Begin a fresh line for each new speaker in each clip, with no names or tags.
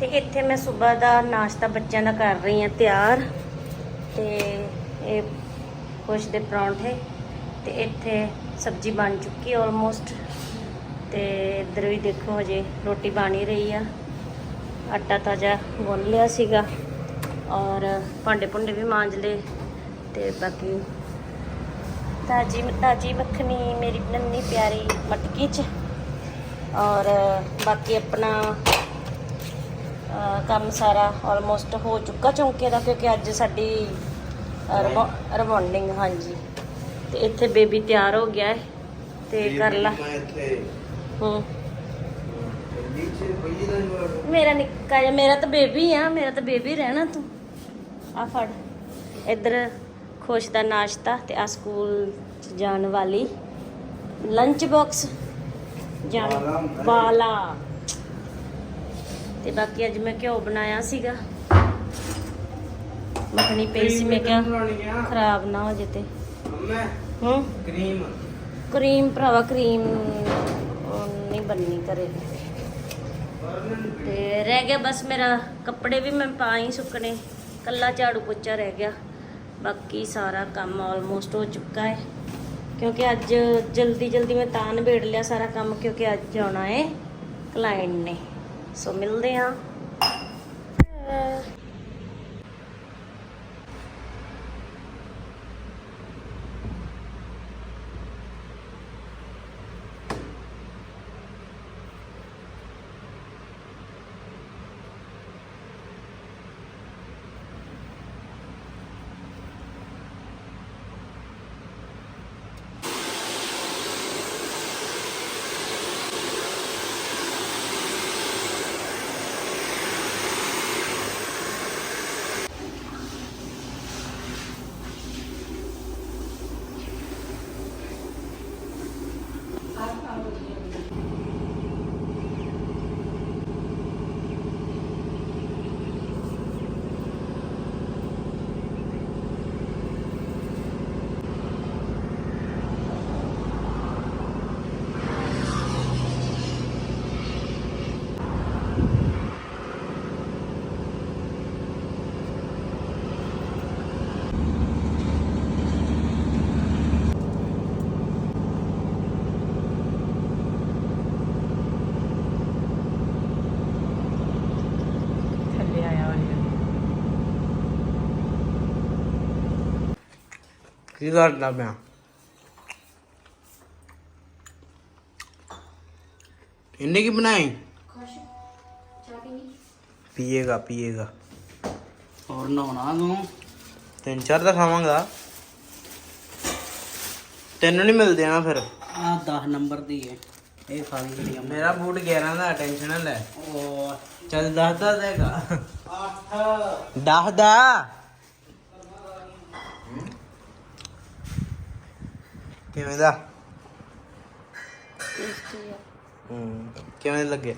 ਤੇ ਇੱਥੇ ਮੈਂ ਸਵੇਰ ਦਾ ਨਾਸ਼ਤਾ ਬੱਚਿਆਂ ਦਾ ਕਰ ਰਹੀ ਹਾਂ ਤਿਆਰ। ਤੇ ਇਹ ਕੁਛ ਦੇ ਪਰੌਂਠੇ ਤੇ ਇੱਥੇ ਸਬਜ਼ੀ ਬਣ ਚੁੱਕੀ ਹੈ ਆਲਮੋਸਟ ਤੇ ਇੱਧਰ ਵੀ ਦੇਖੋ ਹਜੇ ਰੋਟੀ ਬਣ ਹੀ ਰਹੀ ਆ। ਆਟਾ ਤਾਜ਼ਾ ਗੁੰਨ ਲਿਆ ਸੀਗਾ ਔਰ ਭਾਂਡੇ ਭੁੰਡੇ ਵੀ ਮਾਂਜ ਲਏ ਤੇ ਬਾਕੀ ਤਾਜੀ ਤਾਜੀ ਮੱਖਣੀ ਮੇਰੀ ਨੰਨੀ ਪਿਆਰੀ ਮਟਕੀ ਚ ਔਰ ਬਾਕੀ ਆਪਣਾ ਕੰਮ ਸਾਰਾ ਆਲਮੋਸਟ ਹੋ ਚੁੱਕਾ ਚੌਂਕੇ ਦਾ ਕਿਉਂਕਿ ਅੱਜ ਸਾਡੀ ਰਿਬੌਂਡਿੰਗ ਹਾਂਜੀ। ਤੇ ਇੱਥੇ ਬੇਬੀ ਤਿਆਰ ਹੋ ਗਿਆ ਹੈ ਤੇ ਕਰ ਲਾ। ਹੂੰ। ਮੇਰਾ ਨਿੱਕਾ ਜਿਹਾ ਮੇਰਾ ਤਾਂ ਬੇਬੀ ਆ ਮੇਰਾ ਤਾਂ ਬੇਬੀ ਰਹਿਣਾ ਤੂੰ। ਆ ਫੜ। ਇੱਧਰ ਖੁਸ਼ ਦਾ ਨਾਸ਼ਤਾ ਤੇ ਆ ਸਕੂਲ ਜਾਣ ਵਾਲੀ। ਲੰਚ ਬਾਕਸ ਜਾਣ
ਹੈ।
ਵਾਲਾ। ਤੇ ਬਾਕੀ ਅੱਜ ਮੈਂ ਘਿਓ ਬਣਾਇਆ ਸੀਗਾ। ਮੱਖਣੀ ਪਈ ਸੀ ਮੈਂ ਕਿਹਾ ਖਰਾਬ ਨਾ ਹੋ ਜੇ ਤੇ। ਹੂੰ?
ਕਰੀਮ
ਕਰੀਮ ਭਰਾਵਾ ਕਰੀਮ ਨਹੀਂ ਬੰਨੀ ਕਰੇ ਤੇ ਰਹਿ ਗਿਆ ਬਸ ਮੇਰਾ ਕੱਪੜੇ ਵੀ ਮੈਂ ਪਾ ਹੀ ਸੁੱਕਣੇ। ਕੱਲਾ ਝਾੜੂ ਪੋਚਾ ਰਹਿ ਗਿਆ। ਬਾਕੀ ਸਾਰਾ ਕੰਮ ਆਲਮੋਸਟ ਹੋ ਚੁੱਕਾ ਹੈ। ਕਿਉਂਕਿ ਅੱਜ ਜਲਦੀ ਜਲਦੀ ਮੈਂ ਤਾਂ ਨਿਬੇੜ ਲਿਆ ਸਾਰਾ ਕੰਮ ਕਿਉਂਕਿ ਅੱਜ ਆਉਣਾ ਹੈ ਕਲਾਇੰਟ ਨੇ। ਸੋ ਮਿਲਦੇ ਹਾਂ
ਥੱਲੇ ਆਇਆ ਵਾਲੀ
ਕੀ ਕਰਦਾ ਪਿਆ? ਇੰਨੇ ਕੀ ਬਣਾਈ? ਪੀਏਗਾ ਪੀਏਗਾ।
ਹੋਰ ਨਹਾਉਣਾ ਤੂੰ?
ਤਿੰਨ ਚਾਰ ਤਾਂ ਖਾਵਾਂਗਾ। ਤੈਨੂੰ ਨਹੀਂ ਮਿਲਦੇ ਨਾ ਫਿਰ?
ਆ 10 ਨੰਬਰ ਦੀ ਹੈ ਇਹ ਖਾ ਲਈ ਜਿਹੜੀ
ਮੇਰਾ ਬੂਟ 11 ਦਾ ਟੈਨਸ਼ਨ ਨਾ ਲੈ।
ਉਹ
ਚੱਲ ਦੱਸ ਦਾ ਦੇਗਾ
8
ਦੱਸ ਦਾ? ਕਿਵੇਂ ਦਾ? ਹੂੰ ਕਿਵੇਂ ਲੱਗੇ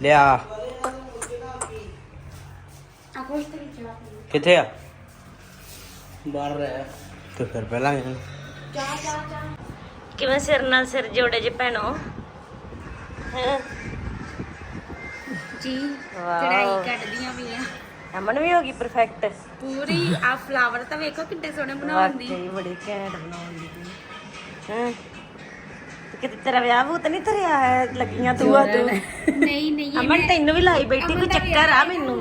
ਲਿਆ। ਕਿੱਥੇ ਆ?
ਬਾਹਰ ਹੈ
ਤੇ ਫਿਰ ਪਹਿਲਾਂ ਇਹਨੂੰ
ਕਿਵੇਂ ਸਿਰ ਨਾਲ ਸਿਰ ਜੋੜੇ ਜੇ ਭੈਣੋ? ਹੈਂ?
ਜੀ
ਵਾਓ।
ਕੜਾਈ ਕੱਢਦੀਆਂ ਵੀ ਆ
ਅਮਨ ਵੀ ਹੋ ਗਈ ਪਰਫੈਕਟ
ਪੂਰੀ ਆ ਫਲਾਵਰ ਤਾਂ ਵੇਖੋ ਕਿੱਡੇ ਸੋਹਣੇ ਬਣਾਉਂਦੀ
ਵਾਕਈ ਬੜੀ ਘੈਂਟ ਬਣਾਉਂਦੀ ਹਾਂ? ਕਿਤੇ ਤੇਰਾ ਵਿਆਹ ਭੂਤ ਨਹੀਂ ਧਰਿਆ ਹੈ ਲੱਗੀਆਂ ਤੂੰ ਆ ਤੂੰ।
ਨਹੀਂ ਨਹੀਂ
ਅਮਨ ਤੈਨੂੰ ਵੀ ਲਾਈ ਬੈਠੀ ਕੋਈ ਚੱਕਰ ਆ ਮੈਨੂੰ।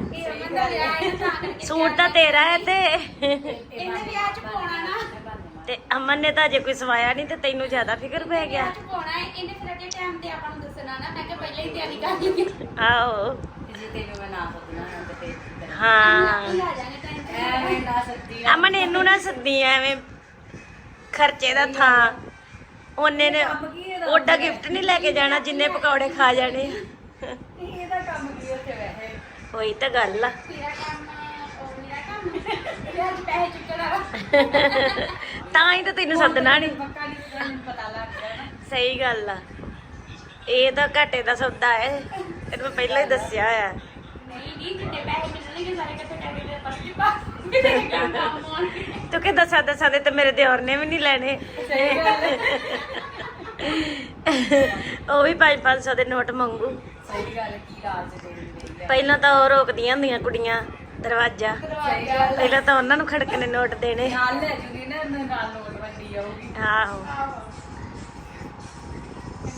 ਸੂਟ ਤਾਂ ਤੇਰਾ ਹੈ ਤੇ।
ਇਹਨੇ ਵਿਆਹ ਚ ਪਾਉਣਾ ਨਾ।
ਤੇ ਅਮਨ ਨੇ ਤਾਂ ਅਜੇ ਕੋਈ ਸਵਾਇਆ ਨਹੀਂ ਤੇ ਤੈਨੂੰ ਜ਼ਿਆਦਾ ਫਿਕਰ ਪੈ ਗਿਆ।
ਵਿਆਹ ਚ ਪਾਉਣਾ ਹੈ ਇਹਨੇ ਫਿਰ ਅਜੇ ਟਾਈਮ ਤੇ ਆਪਾਂ ਨੂੰ ਦੱਸਣਾ ਨਾ। ਮੈਂ ਕਿਹਾ ਪਹਿਲਾਂ ਹੀ ਤਿਆਰੀ ਕਰ ਲਈ
ਆਓ
ਜੇ ਤੈਨੂੰ ਮੈਂ ਨਾ ਸੱਦਣਾ ਤੇ
ਹਾਂ
ਆ ਜਾਣੇ ਟਾਈਮ ਤੇ
ਐਵੇਂ ਨਾ ਸੱਦੀ
ਅਮਨ ਇਹਨੂੰ ਨਾ ਸੱਦੀ ਐਵੇਂ ਖਰਚੇ ਦਾ ਥਾਂ। ਉਹਨੇ ਨੇ ਓਡਾ ਗਿਫਟ ਨਹੀਂ ਲੈ ਕੇ ਜਾਣਾ ਜਿੰਨੇ ਪਕੌੜੇ ਖਾ ਜਾਣੇ ਆ।
ਇਹਦਾ ਕੰਮ ਕੀ ਉੱਥੇ ਵੈਸੇ?
ਹੋਈ ਤਾਂ ਗੱਲ ਆ। ਤਾਂ ਹੀ ਤਾਂ ਤੈਨੂੰ ਸੱਦਣਾ ਨਹੀਂ ਸਹੀ ਗੱਲ ਆ। ਇਹ ਤਾਂ ਘਾਟੇ ਦਾ ਸੌਦਾ ਹੈ। ਤੈਨੂੰ ਮੈਂ ਪਹਿਲਾਂ ਹੀ ਦੱਸਿਆ ਹੋਇਆ
ਤੇ
ਕਿ ਦਸਾਂ ਦਸਾਂ ਦੇ ਤੇ ਮੇਰੇ ਦਿਓਰ ਨੇ ਵੀ ਨਹੀਂ ਲੈਣੇ। ਉਹ ਵੀ 5-500 ਦੇ ਨੋਟ ਮੰਗੂ।
ਸਹੀ ਗੱਲ ਕੀ ਲਾਲਚ ਦੇ ਦਿੰਦੇ ਆ
ਪਹਿਲਾਂ ਤਾਂ ਉਹ ਰੋਕਦੀਆਂ ਹੁੰਦੀਆਂ ਕੁੜੀਆਂ ਦਰਵਾਜ਼ਾ। ਪਹਿਲਾਂ ਤਾਂ ਉਹਨਾਂ ਨੂੰ ਖੜਕਣੇ ਨੋਟ ਦੇਣੇ।
ਨਾਲ ਲੈ ਜੂਗੀ ਨਾ ਉਹਦੇ ਨਾਲ ਨੋਟ ਵੰਡੀ ਜਾਊਗੀ
ਆਹੋ।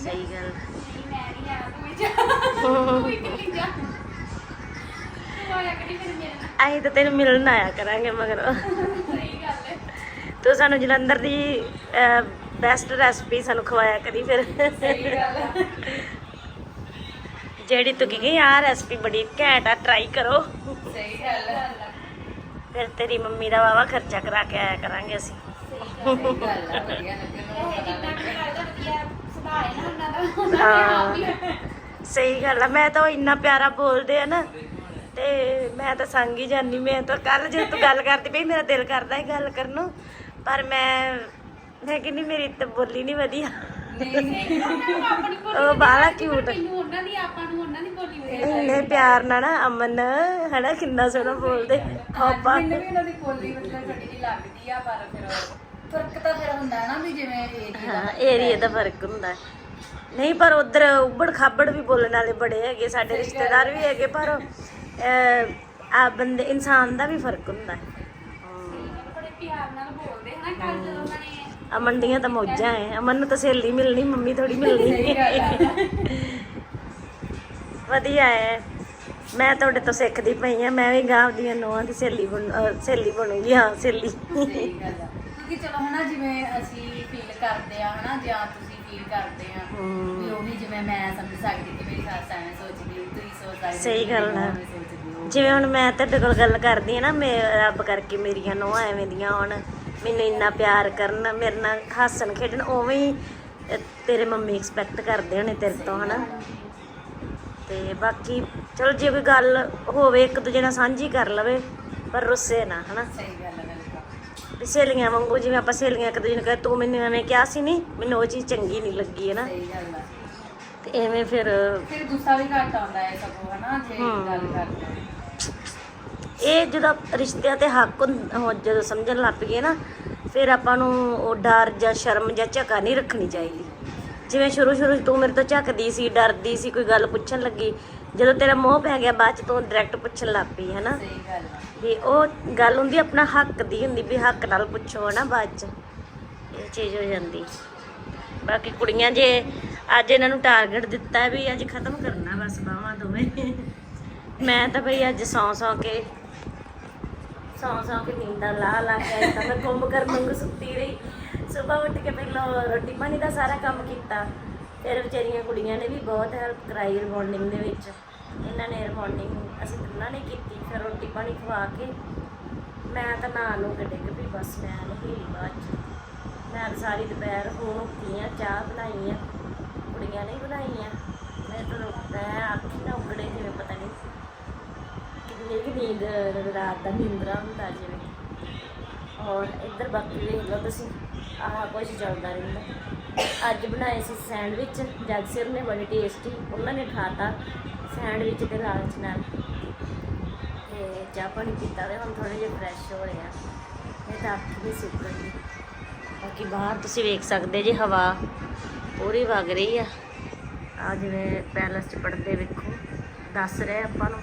ਸਹੀ ਗੱਲ।
ਜਾ ਤੂੰ ਹੀ ਇਕੱਲੀ ਜਾ ਤੂੰ ਆਇਆ ਕਰੀ ਫਿਰ ਮੇਰੇ ਨਾਲ
ਅਸੀਂ ਤਾਂ ਤੈਨੂੰ ਮਿਲਣ ਆਇਆ ਕਰਾਂਗੇ ਮਗਰ।
ਸਹੀ ਗੱਲ ਹੈ
ਤੂੰ ਸਾਨੂੰ ਜਲੰਧਰ ਦੀ ਬੈਸਟ ਰੈਸਪੀ ਸਾਨੂੰ ਖਵਾਇਆ ਕਰੀ ਫਿਰ।
ਸਹੀ ਗੱਲ ਹੈ
ਜਿਹੜੀ ਤੂੰ ਕਹੀ ਆਹ ਰੈਸਪੀ ਬੜੀ ਘੈਂਟ ਆ ਟਰਾਈ ਕਰੋ।
ਸਹੀ ਗੱਲ ਹੈ
ਫਿਰ ਤੇਰੀ ਮੰਮੀ ਦਾ ਵਾਵਾ ਖਰਚਾ ਕਰਾ ਕੇ ਆਇਆ ਕਰਾਂਗੇ ਅਸੀਂ।
ਸਹੀ ਗੱਲ ਹੈ ਵਧੀਆ ਲੱਗਣ
ਇਹ ਜਿੱਦਾਂ ਕਿ ਲੱਗਦਾ ਵਧੀਆ ਸੁਭਾਅ ਹੈ ਨਾ ਉਹਨਾਂ ਦਾ
ਹਾਂ।
ਉਹਨਾਂ ਦੇ ਆਪ ਹੀ।
ਸਹੀ ਗੱਲ ਆ ਮੈਂ ਤਾਂ ਉਹ ਇੰਨਾ ਪਿਆਰਾ ਬੋਲਦੇ ਆ ਨਾ ਤੇ ਮੈਂ ਤਾਂ ਸੰਗ ਹੀ ਜਾਨੀ ਮੈਂ ਤਾਂ ਕੱਲ ਜਦੋਂ ਤੂੰ ਗੱਲ ਕਰਦੀ ਪਈ ਮੇਰਾ ਦਿਲ ਕਰਦਾ ਹੈ ਗੱਲ ਕਰਨ ਨੂੰ ਪਰ ਮੈਂ ਮੈਂ ਕਹਿੰਦੀ ਮੇਰੀ ਤਾਂ ਬੋਲੀ ਨਹੀਂ ਵਧੀਆ
ਬੋਲੀ
ਉਹ ਆ।
ਮੈਨੂੰ ਉਹਨਾਂ ਦੀ ਆਪਾਂ ਨੂੰ ਉਹਨਾਂ ਦੀ ਬੋਲੀ ਵਧੀਆ
ਇੰਨੇ ਪਿਆਰ ਨਾਲ ਨਾ ਅਮਨ ਹਨਾ ਕਿੰਨਾ ਸੋਹਣਾ ਬੋਲਦੇ ਆਪਾਂ
ਮੈਨੂੰ ਵੀ ਉਹਨਾਂ ਦੀ ਬੋਲੀ ਮਤਲਬ ਥੋੜੀ ਜਿਹੀ ਲੱਗਦੀ ਆ ਪਰ ਫਿਰ ਫ਼ਰਕ ਤਾਂ ਫਿਰ ਹੁੰਦਾ ਨਾ ਵੀ ਜਿਵੇਂ ਏਰੀਆ
ਦਾ ਫ਼ਰਕ ਹੁੰਦਾ। ਨਹੀਂ ਪਰ ਉਧਰ ਉੱਬੜ ਖਾਬੜ ਵੀ ਬੋਲਣ ਵਾਲੇ ਬੜੇ ਹੈਗੇ ਸਾਡੇ ਰਿਸ਼ਤੇਦਾਰ ਵੀ ਹੈਗੇ ਪਰ ਆ ਬੰਦੇ ਇਨਸਾਨ ਦਾ ਵੀ ਫ਼ਰਕ ਹੁੰਦਾ ਹੈ।
ਬੜੇ ਪਿਆਰ ਨਾਲ ਬੋਲਦੇ ਹਨਾ ਕੱਲ ਜਦੋਂ ਉਹਨਾਂ ਨੇ
ਅਮਨ ਦੀਆਂ ਤਾਂ ਮੌਜਾਂ ਐ। ਅਮਨ ਨੂੰ ਤਾਂ ਸਹੇਲੀ ਮਿਲਣੀ ਮੰਮੀ ਥੋੜੀ ਮਿਲਣੀ। ਵਧੀਆ ਹੈ ਮੈਂ ਤੁਹਾਡੇ ਤੋਂ ਸਿੱਖਦੀ ਪਈ ਆ ਮੈਂ ਵੀ ਗਾਂਵ ਦੀਆਂ ਨੋਹਾਂ ਦੀ ਸਹੇਲੀ ਬਣ ਸਹੇਲੀ ਬਣੂਗੀ ਹਾਂ ਸਹੇਲੀ।
ਕਿਉਂਕਿ ਚਲੋ ਹਨਾ ਜਿਵੇਂ ਅਸੀਂ ਫੀਲ ਕਰਦੇ ਆ ਹਨਾ ਜਾਂ ਤੁਸੀਂ। ਵੀ ਉਹ ਵੀ ਜਿਵੇਂ ਮੈਂ ਸਮਝ ਸਕਦੀ ਕਿ ਮੇਰੀ ਸੱਸ ਐਵੇਂ ਸੋਚਦੀ ਤੁਸੀਂ ਸੋਚ ਸਕਦੇ
ਸਹੀ ਗੱਲ
ਹਾਂ।
ਜਿਵੇਂ ਹੁਣ ਮੈਂ ਤੁਹਾਡੇ ਕੋਲ ਗੱਲ ਕਰਦੀ ਆ ਨਾ ਮੈਂ ਰੱਬ ਕਰਕੇ ਮੇਰੀਆਂ ਨੋਹਾਂ ਐਵੇਂ ਦੀਆਂ ਹੋਣ ਮੈਨੂੰ ਇੰਨਾ ਪਿਆਰ ਕਰਨ ਮੇਰੇ ਨਾਲ ਹੱਸਣ ਖੇਡਣ ਉਵੇਂ ਹੀ ਅਹ, ਤੇਰੇ ਮੰਮੀ ਐਕਸਪੈਕਟ ਕਰਦੇ ਹੋਣੇ ਤੇਰੇ ਤੋਂ ਹਨਾ? ਤੇ ਬਾਕੀ ਚਲੋ ਜੇ ਕੋਈ ਗੱਲ ਹੋਵੇ ਇੱਕ ਦੂਜੇ ਨਾਲ ਸਾਂਝੀ ਕਰ ਲਵੇ ਪਰ ਰੁੱਸੇ ਨਾ ਹਨਾ?
ਸਹੀ ਗੱਲ ਹੈ
ਵੀ ਸਹੇਲੀਆਂ ਵਾਂਗੂ ਜਿਵੇਂ ਆਪਾਂ ਸਹੇਲੀਆਂ ਇੱਕ ਦੂਜੇ ਨੂੰ ਕਹੇ ਤੂੰ ਮੈਨੂੰ ਐਵੇਂ ਕਿਹਾ ਸੀ ਨਹੀਂ ਮੈਨੂੰ ਉਹ ਚੀਜ਼ ਚੰਗੀ ਨਹੀਂ ਲੱਗੀ ਹੈ ਨਾ
ਸਹੀ ਗੱਲ ਆ
ਤੇ ਐਵੇਂ ਫਿਰ
ਫਿਰ ਗੁੱਸਾ ਵੀ ਘੱਟ ਆਉਂਦਾ ਹੈ ਸਗੋਂ ਹਨਾ ਜੇ। ਗੱਲ ਕਰਦੇ।
ਇਹ ਜਦੋਂ ਰਿਸ਼ਤਿਆਂ ਤੇ ਹੱਕ ਹੁੰ- ਹੋ ਜਦੋਂ ਸਮਝਣ ਲੱਗ ਪਈਏ ਨਾ ਫਿਰ ਆਪਾਂ ਨੂੰ ਉਹ ਡਰ ਜਾਂ ਸ਼ਰਮ ਜਾਂ ਝਕਾ ਨਹੀਂ ਰੱਖਣੀ ਚਾਹੀਦੀ ਜਿਵੇਂ ਸ਼ੁਰੂ ਸ਼ੁਰੂ ਤੂੰ ਮੇਰੇ ਤੋਂ ਝਕਦੀ ਸੀ ਡਰਦੀ ਸੀ ਕੋਈ ਗੱਲ ਪੁੱਛਣ ਲੱਗੀ ਜਦੋਂ ਤੇਰਾ ਮੋਹ ਪੈ ਗਿਆ ਬਾਅਦ ਚ ਤੂੰ ਡਾਇਰੈਕਟ ਪੁੱਛਣ ਲੱਗ ਪਈ ਹੈ ਨਾ
ਸਹੀ ਗੱਲ
ਵੀ ਉਹ ਗੱਲ ਹੁੰਦੀ ਆਪਣਾ ਹੱਕ ਦੀ ਹੁੰਦੀ ਵੀ ਹੱਕ ਨਾਲ ਪੁੱਛੋ ਨਾ ਬਾਅਦ ਚ। ਇਹ ਚੀਜ਼ ਹੋ ਜਾਂਦੀ। ਬਾਕੀ ਕੁੜੀਆਂ ਜੇ ਅੱਜ ਇਹਨਾਂ ਨੂੰ ਟਾਰਗੇਟ ਦਿੱਤਾ ਵੀ ਅੱਜ ਖਤਮ ਕਰਨਾ ਬਸ ਬਾਹਾਂ ਦੋਵੇਂ। ਮੈਂ ਤਾਂ ਭਈ ਅੱਜ ਸੌਂ ਸੌਂ ਕੇ ਸੌਂ ਸੌਂ ਕੇ ਨੀਂਦਾਂ ਲਾ ਲਾ ਕੇ ਤਾਂ ਮੈਂ ਕੁੰਭ ਕਰ ਮੰਗ ਸੁੱਤੀ ਰਹੀ। ਸਵੇਰ ਉੱਠ ਕੇ ਪਹਿਲਾਂ ਰੋਟੀ ਪਾਣੀ ਦਾ ਸਾਰਾ ਕੰਮ ਕੀਤਾ। ਫਿਰ ਵਿਚਾਰੀਆਂ ਕੁੜੀਆਂ ਨੇ ਵੀ ਬਹੁਤ ਹੈਲਪ ਕਰਾਈ ਰਿਬੌਂਡਿੰਗ ਦੇ ਵਿੱਚ। ਇਹਨਾਂ ਨੇ ਰਿਬੌਂਡਿੰਗ ਅਸੀਂ ਤਿੰਨਾਂ ਨੇ ਕੀਤੀ, ਫਿਰ ਰੋਟੀ ਪਾਣੀ ਖਵਾ ਕੇ ਮੈਂ ਤਾਂ ਨਾ ਨੂੰ ਕੇ ਡਿੱਗ ਬਸ ਮੈਂ ਨਹੀਂ ਬਾਅਦ ਚ। ਮੈਂ ਸਾਰੀ ਦੁਪਹਿਰ ਹੁਣ ਉੱਠੀ ਆ, ਚਾਹ ਬਣਾਈ ਆ, ਕੁੜੀਆਂ ਨੇ ਹੀ ਬਣਾਈ ਆ। ਮੈਂ ਤਾਂ ਮੈਂ ਅੱਖੀ ਨਾ ਉਗੜੇ ਜਿਵੇਂ ਪਤਾ ਨਹੀਂ ਕਿੰਨੀ ਕੁ ਨੀਂਦ, ਰਾਤ ਦਾ ਨੀਂਦਰਾ ਹੁੰਦਾ ਜਿਵੇਂ। ਔਰ ਇੱਧਰ ਬਾਕੀ ਵੇਖ ਲਓ ਤੁਸੀਂ। ਆਹ ਕੁਝ ਚੱਲਦਾ ਰਹਿੰਦਾ। ਅੱਜ ਬਣਾਏ ਸੀ ਸੈਂਡਵਿਚ ਜਗਸਿਰ ਨੇ ਬੜੇ ਟੇਸਟੀ ਉਹਨਾਂ ਨੇ ਖਾਤਾ ਸੈਂਡਵਿਚ ਦੇ ਲਾਲਚ ਨਾਲ ਤੇ ਚਾਹ ਪਾਣੀ ਪੀਤਾ ਤੇ ਹੁਣ ਥੋੜੇ ਜਿਹਾ ਫਰੈਸ਼ ਹੋ ਰਹੇ ਆ। ਇਹ ਤਾਂ ਅੱਖ ਵੀ ਸੁੱਕ ਗਈ ਬਾਕੀ ਬਾਹਰ ਤੁਸੀਂ ਵੇਖ ਸਕਦੇ ਜੀ ਹਵਾ ਪੂਰੀ ਵਗ ਰਹੀ ਆ। ਆ ਜਿਵੇਂ ਪੈਲਸ ਚ ਪੜਦੇ ਵੇਖੋ, ਦੱਸ ਰਹੇ ਆਪਾਂ ਨੂੰ।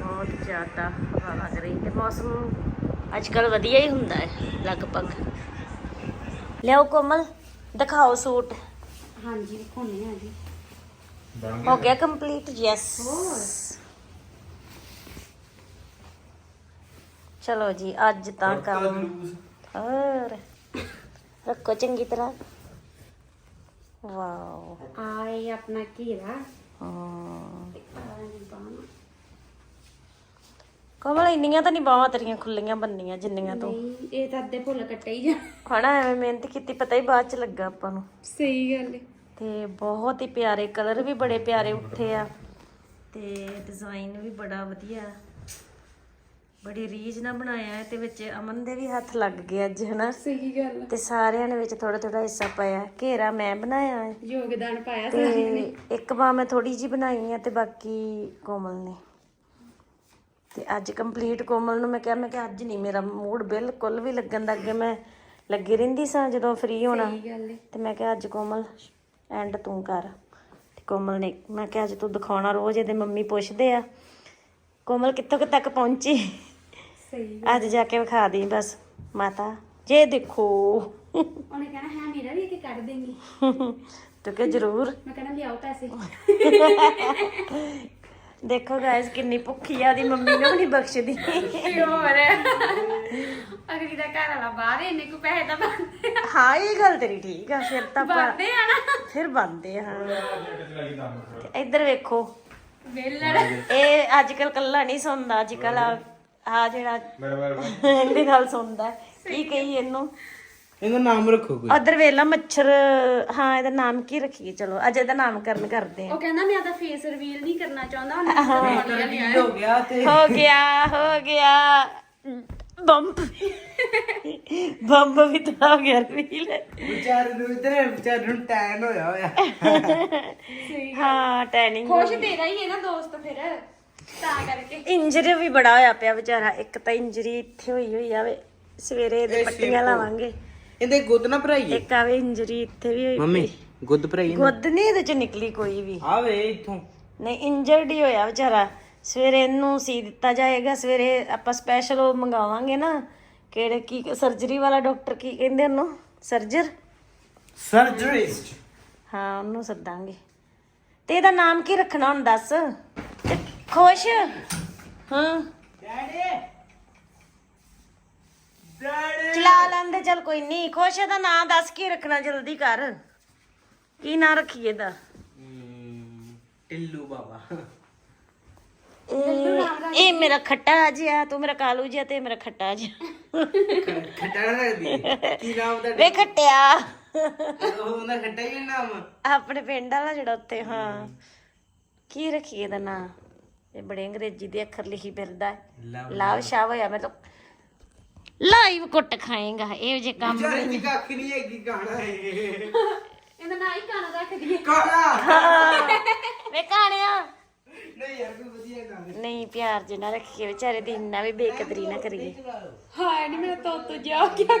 ਬਹੁਤ ਜ਼ਿਆਦਾ ਹਵਾ ਵਗ ਰਹੀ ਤੇ ਮੌਸਮ ਅੱਜ ਕੱਲ ਵਧੀਆ ਹੀ ਹੁੰਦਾ ਹੈ, ਲਗਭਗ। ਲਿਆਓ ਕੋਮਲ ਦਿਖਾਓ ਸੂਟ।
ਹਾਂਜੀ ਦਿਖਾਉਣੇ ਆ ਜੀ।
ਹੋ ਗਿਆ ਕੰਪਲੀਟ ਯੈਸ ਚਲੋ ਜੀ ਅੱਜ ਤਾਂ ਕੰਮ। ਹੋਰ ਰੱਖੋ ਚੰਗੀ ਤਰ੍ਹਾਂ। ਵਾਓ।
ਆਏ ਆਪਣਾ ਘੇਰਾ।
ਹਾਂ। ਕਮਲ ਇੰਨੀਆਂ ਤਾਂ ਨਹੀਂ ਬਾਹਾਂ ਤੇਰੀਆਂ ਖੁੱਲੀਆਂ ਬੰਨੀਆਂ ਜਿੰਨੀਆਂ ਤੂੰ।
ਨਹੀਂ ਇਹ ਤਾਂ ਅੱਧੇ ਫੁੱਲ ਕੱਟੇ ਹੀ ਜਾ
ਹਣਾ ਐਵੇਂ ਮਿਹਨਤ ਕੀਤੀ ਪਤਾ ਹੀ ਬਾਅਦ ਚ ਲੱਗਾ ਆਪਾਂ ਨੂੰ।
ਸਹੀ ਗੱਲ ਹੈ
ਤੇ ਬਹੁਤ ਹੀ ਪਿਆਰੇ ਕਲਰ ਵੀ ਬੜੇ ਪਿਆਰੇ ਉੱਠੇ ਆ। ਤੇ ਡਿਜ਼ਾਈਨ ਵੀ ਬੜਾ ਵਧੀਆ। ਬੜੀ ਰੀਝ ਨਾਲ ਬਣਾਇਆ ਹੈ ਤੇ ਵਿੱਚ ਅਮਨ ਦੇ ਵੀ ਹੱਥ ਲੱਗ ਗਏ ਅੱਜ ਹਨਾ
ਸਹੀ ਗੱਲ
ਤੇ ਸਾਰਿਆਂ ਨੇ ਵਿੱਚ ਥੋੜਾ ਥੋੜਾ ਹਿੱਸਾ ਪਾਇਆ। ਘੇਰਾ ਮੈਂ ਬਣਾਇਆ ਹੈ।
ਯੋਗਦਾਨ ਪਾਇਆ
ਤੇ ਇੱਕ ਬਾਹ ਮੈਂ ਥੋੜੀ ਜੀ ਬਣਾਈ ਆ ਤੇ ਬਾਕੀ ਕੋਮਲ ਨੇ। ਤੇ ਅੱਜ ਕੰਪਲੀਟ ਕੋਮਲ ਨੂੰ ਮੈਂ ਕਿਹਾ ਮੈਂ ਕਿਹਾ ਅੱਜ ਨਹੀਂ ਮੇਰਾ ਮੂਡ ਬਿਲਕੁਲ ਵੀ ਲੱਗਣ ਦਾ ਅੱਗੇ ਮੈਂ ਲੱਗੀ ਰਹਿੰਦੀ ਸਾਂ ਜਦੋਂ ਫ੍ਰੀ ਹੋਣਾ।
ਸਹੀ ਗੱਲ ਏ।
ਤੇ ਮੈਂ ਕਿਹਾ ਅੱਜ ਕੋਮਲ ਐਂਡ ਤੂੰ ਕਰ। ਤੇ ਕੋਮਲ ਨੇ ਮੈਂ ਕਿਹਾ ਅੱਜ ਤੂੰ ਦਿਖਾਉਣਾ ਰੋਜ਼ ਇਹਦੇ ਮੰਮੀ ਪੁੱਛਦੇ ਆ। ਕੋਮਲ ਕਿੱਥੋਂ ਕੁ ਤੱਕ ਪਹੁੰਚੀ?
ਸਹੀ
ਅੱਜ ਜਾ ਕੇ ਵਿਖਾ ਦੀ ਬਸ। ਮਾਤਾ ਜੇ ਦੇਖੋ।
ਉਹਨੇ ਕਹਿਣਾ ਹੈ ਮੇਰਾ ਵੀ ਇੱਕ ਕੱਢ ਦੇਂਗੀ।
ਤੂੰ ਕਿ ਜ਼ਰੂਰ।
ਮੈਂ ਕਹਿਣਾ ਲਿਆਓ ਪੈਸੇ।
ਦੇਖੋ ਗਾਇਸ ਕਿੰਨੀ ਭੁੱਖੀ ਆ ਦੀ ਮੰਮੀ ਨੂੰ ਵੀ ਨਹੀਂ ਬਖਸ਼ਦੀ।
ਹੋਰ। ਅਗਲੀ ਦਾ ਘਰ ਵਾਲਾ ਬਾਹਰ ਏ, ਇੰਨੇ ਕੋ ਪੈਸੇ ਤਾਂ ਬਣਦੇ ਆ।
ਹਾਂ ਇਹ ਗੱਲ ਤੇਰੀ ਠੀਕ ਆ ਫਿਰ ਤਾਂ ਆਪਾਂ
ਬਣਦੇ ਆ ਨਾ।
ਫਿਰ ਬੰਦੇ ਹਾਂ ਇੱਧਰ ਵੇਖੋ।
ਵੇਲੜ
ਇਹ ਅੱਜ ਕੱਲ ਕੱਲਾ ਨਹੀਂ ਸੌਂਦਾ ਅੱਜ ਕੱਲ ਆ ਜਿਹੜਾ ਇਹਦੇ ਨਾਲ ਸੌਂਦਾ ਕੀ ਕਹੀ ਇਹਨੂੰ?
ਇਹਦਾ ਨਾਮ ਰੱਖੋ ਕੋਈ।
ਉਧਰ ਵੇਲਾ ਮੱਛਰ ਹਾਂ ਇਹਦਾ ਨਾਮ ਕੀ ਰੱਖੀਏ? ਚਲੋ ਅੱਜ ਇਹਦਾ ਨਾਮਕਰਨ ਕਰਦੇ ਆ
ਉਹ ਕਹਿੰਦਾ ਮੈਂ ਤਾਂ ਫੇਸ ਰਿਵੀਲ ਨਹੀਂ ਕਰਨਾ ਚਾਹੁੰਦਾ ਉਹਨੇ
ਹੋ। ਗਿਆ ਤੇ।
ਹੋ ਗਿਆ ਹੋ ਗਿਆ। ਬੰਬ। ਬੰਬ ਵੀ ਤਾਂ ਹੋ ਗਿਆ ਰੀਲ
ਵਿਚਾਰ ਨੂੰ ਇਧਰ ਵਿਚਾਰ ਨੂੰ ਟੈਨ ਹੋਇਆ ਹੋਇਆ।
ਹਾਂ ਟੈਨਿੰਗ
ਖੁਸ਼ ਤੇਰਾ ਹੀ ਹੈ ਨਾ ਦੋਸਤ ਫਿਰ ਤਾਂ ਕਰਕੇ।
ਇੰਜਰੀ ਵੀ ਬੜਾ ਹੋਇਆ ਪਿਆ ਵਿਚਾਰਾ ਇੱਕ ਤਾਂ ਇੰਜਰੀ ਇੱਥੇ ਹੋਈ ਹੋਈ ਆਵੇ ਸਵੇਰੇ ਇਹਦੇ
ਇਹ
ਪੱਟੀਆਂ ਲਾਵਾਂਗੇ।
ਇਹਦੇ ਗੁੱਦ ਨਾ ਭਰਾਈਏ।
ਇੱਕ ਆਵੇ ਇੰਜਰੀ ਇੱਥੇ ਵੀ ਹੋਈ
ਮੰਮੀ ਗੁੱਦ ਭਰਾਈਏ ਨਾ
ਗੁੱਦ ਨਹੀਂ ਇਹਦੇ ਚ ਨਿਕਲੀ ਕੋਈ ਵੀ।
ਆਵੇ ਇੱਥੋਂ।
ਨਹੀਂ ਇੰਜਰਡ ਹੀ ਹੋਇਆ ਵਿਚਾਰਾ। ਸਵੇਰੇ ਇਹਨੂੰ ਸੀ ਦਿੱਤਾ ਜਾਏਗਾ ਸਵੇਰੇ ਆਪਾਂ ਸਪੈਸ਼ਲ ਉਹ ਮੰਗਾਵਾਂਗੇ ਨਾ। ਕਿਹੜੇ ਕੀ ਸਰਜਰੀ ਵਾਲਾ ਡਾਕਟਰ ਕੀ ਕਹਿੰਦੇ ਉਹਨੂੰ? ਸਰਜਰ
ਸਰਜਰੀਸਟ
ਹਾਂ ਉਹਨੂੰ ਸੱਦਾਂਗੇ। ਤੇ ਇਹਦਾ ਨਾਮ ਕੀ ਰੱਖਣਾ ਹੁਣ ਦੱਸ? ਖੁਸ਼? ਹਾਂ।
ਡੈਡੀ!
ਚਲਾ ਲੈਂਦੇ ਚੱਲ ਕੋਈ ਨਹੀਂ ਖੁਸ਼ ਇਹਦਾ ਨਾਂ ਦੱਸ ਕੀ ਰੱਖਣਾ ਜਲਦੀ ਕਰ। ਕੀ ਨਾਂ ਰੱਖੀਏ ਦਾ?
ਟਿੱਲੂ ਬਾਬਾ।
ਇਹ ਮੇਰਾ ਖੱਟਾ ਜਿਹਾ ਤੂੰ ਮੇਰਾ ਕਾਲੂ ਜਿਹਾ ਤੇ ਮੇਰਾ ਖੱਟਾ ਜਿਹਾ।
ਖੱਟਾ ਨਾ ਰੱਖਦੀ ਕੀ ਨਾਮ ਦਾ
ਵੇ ਖੱਟਿਆ।
ਉਹ ਉਹਦਾ ਖੱਟਾ ਹੀ ਨਾਮ?
ਆਪਣੇ ਪਿੰਡ ਵਾਲਾ ਜਿਹੜਾ ਉੱਤੇ ਹਾਂ। ਕੀ ਰੱਖੀਏ ਦਾ ਨਾਂ? ਇਹ ਬੜੇ ਅੰਗਰੇਜ਼ੀ ਦੇ ਅੱਖਰ ਲਿਖੀ ਫਿਰਦਾ।
ਲਵ
ਸ਼ਾਹ। ਹੋਇਆ ਮੈਂ ਤਾਂ ਲਾਈਵ ਕੁੱਟ ਖਾਏਗਾ ਇਹ ਜੇ ਕੰਮ
ਵਿਚਾਰੇ ਦੀ। ਕੱਖ ਨਹੀਂ ਹੈਗੀ ਗਾਣਾ ਹੈ
ਇਹਦਾ ਨਾਂ ਹੀ ਗਾਣਾ ਰੱਖ ਦਈਏ।
ਕਾਲਾ
ਵੇ ਕਾਣਿਆ
ਨਹੀਂ ਯਾਰ ਕੋਈ ਵਧੀਆ ਗਾਣਾ।
ਨਹੀਂ ਪਿਆਰ ਜਿਹਾ ਰੱਖੀਏ ਵਿਚਾਰੇ ਦੀ ਇੰਨਾ ਵੀ ਬੇਕਦਰੀ ਨਾ ਕਰੀਏ।
ਹਾਏ ਨਹੀਂ ਮੇਰਾ ਤੋਤੋ ਜਿਹਾ ਕੀ ਕਰ